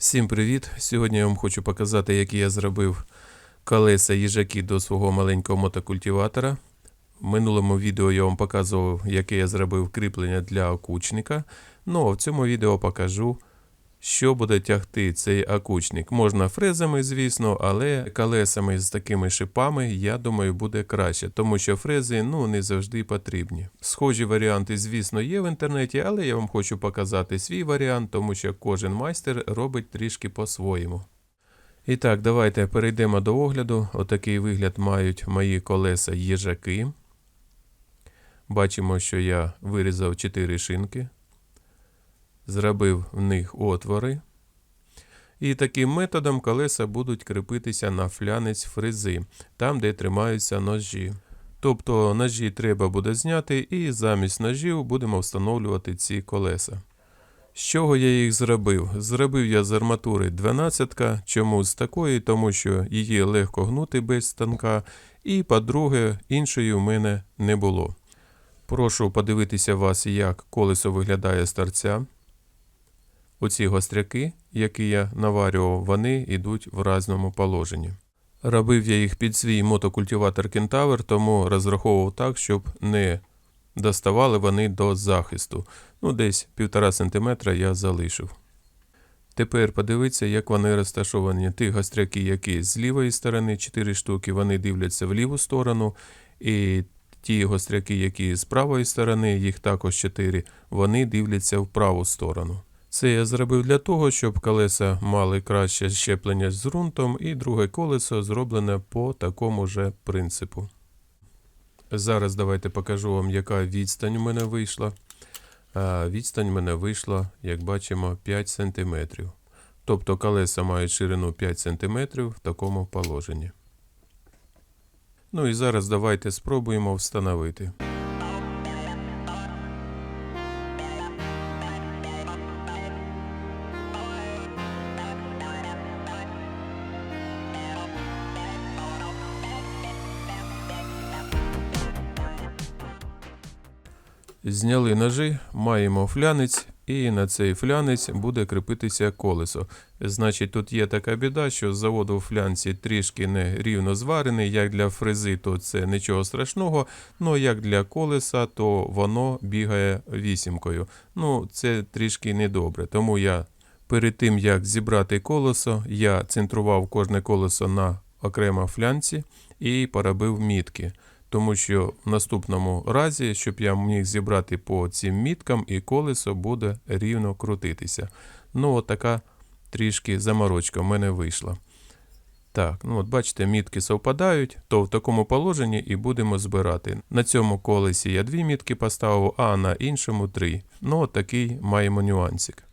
Всім привіт! Сьогодні я вам хочу показати, як я зробив колеса їжаки до свого маленького мотокультиватора. В минулому відео я вам показував, яке я зробив кріплення для окучника. Ну а в цьому відео покажу, що буде тягти цей окучник. Можна фрезами, звісно, але колесами з такими шипами, я думаю, буде краще, тому що фрези ну, не завжди потрібні. Схожі варіанти, звісно, є в інтернеті, але я вам хочу показати свій варіант, тому що кожен майстер робить трішки по-своєму. І так, давайте перейдемо до огляду. Отакий вигляд мають мої колеса їжаки. Бачимо, що я вирізав 4 шинки, зробив в них отвори. І таким методом колеса будуть кріпитися на флянець фрези, там, де тримаються ножі. Тобто ножі треба буде зняти, і замість ножів будемо встановлювати ці колеса. З чого я їх зробив? Зробив я з арматури 12. Чому з такої? Тому що її легко гнути без станка, і, по-друге, іншої в мене не було. Прошу подивитися вас, як колесо виглядає з торця. Оці гостряки, які я наварював, вони йдуть в разному положенні. Робив я їх під свій мотокультиватор Кентавр, тому розраховував так, щоб не доставали вони до захисту. Ну, десь 1,5 см я залишив. Тепер подивіться, як вони розташовані. Ті гостряки, які з лівої сторони, 4 штуки, вони дивляться в ліву сторону. І ті гостряки, які з правої сторони, їх також 4, вони дивляться в праву сторону. Це я зробив для того, щоб колеса мали краще щеплення з ґрунтом, і друге колесо зроблене по такому же принципу. Зараз давайте покажу вам, яка відстань у мене вийшла. Відстань у мене вийшла, як бачимо, 5 см. Тобто колеса мають ширину 5 см в такому положенні. Ну і зараз давайте спробуємо встановити. Зняли ножи, маємо флянець, і на цей флянець буде кріпитися колесо. Значить, тут є така біда, що з заводу в флянці трішки не рівно зварений. Як для фрези, то це нічого страшного. Ну як для колеса, то воно бігає вісімкою. Ну, це трішки недобре. Тому я перед тим як зібрати колесо, я центрував кожне колесо на окремо флянці і поробив мітки тому що в наступному разі, щоб я міг зібрати по цим міткам, і колесо буде рівно крутитися. Ну, от така трішки заморочка в мене вийшла. Так, ну от бачите, мітки совпадають, то в такому положенні і будемо збирати. На цьому колесі я дві мітки поставив, а на іншому три. Ну, от такий маємо нюансик.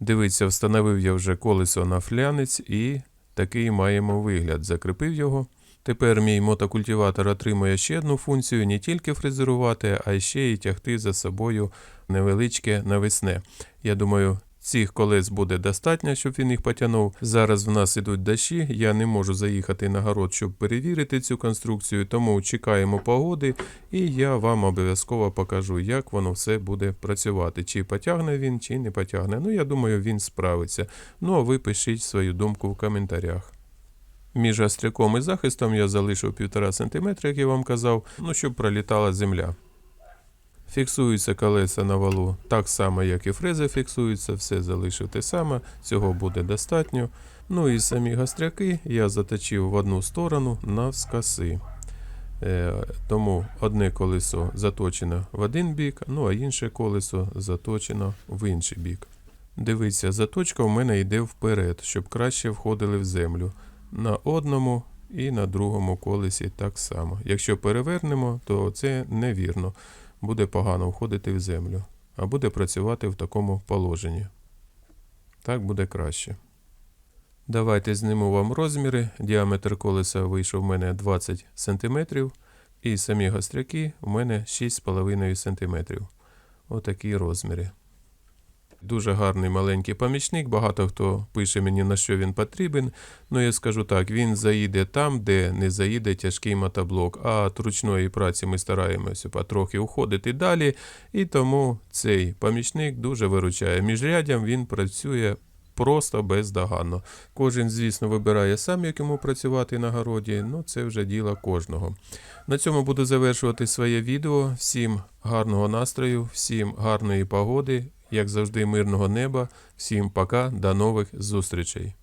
Дивіться, встановив я вже колесо на флянець і такий маємо вигляд. Закріпив його. Тепер мій мотокультиватор отримує ще одну функцію не тільки фрезерувати, а ще й тягти за собою невеличке навесне. Я думаю, цих колес буде достатньо, щоб він їх потягнув. Зараз в нас ідуть дощі, я не можу заїхати на город, щоб перевірити цю конструкцію, тому чекаємо погоди, і я вам обов'язково покажу, як воно все буде працювати. Чи потягне він, чи не потягне. Ну, я думаю, він справиться. Ну а ви пишіть свою думку в коментарях. Між остряком і захистом я залишив 1,5 см, як я вам казав, ну, щоб пролітала земля. Фіксуються колеса на валу так само, як і фрези фіксуються, все залишив те саме, цього буде достатньо. Ну і самі гостряки я заточив в одну сторону навскоси. Е, тому одне колесо заточено в один бік, ну а інше колесо заточено в інший бік. Дивіться, заточка в мене йде вперед, щоб краще входили в землю на одному і на другому колесі так само. Якщо перевернемо, то це невірно. Буде погано входити в землю, а буде працювати в такому положенні. Так буде краще. Давайте зніму вам розміри. Діаметр колеса вийшов в мене 20 см, і самі гостряки у мене 6,5 см. Отакі розміри. Дуже гарний маленький помічник. Багато хто пише мені, на що він потрібен. Ну, я скажу так: він заїде там, де не заїде тяжкий мотоблок. А от ручної праці ми стараємося потрохи уходити далі. І тому цей помічник дуже виручає. Міжрядям він працює просто бездоганно. Кожен, звісно, вибирає сам, як йому працювати на городі, ну це вже діло кожного. На цьому буду завершувати своє відео. Всім гарного настрою, всім гарної погоди, як завжди, мирного неба. Всім пока, до нових зустрічей.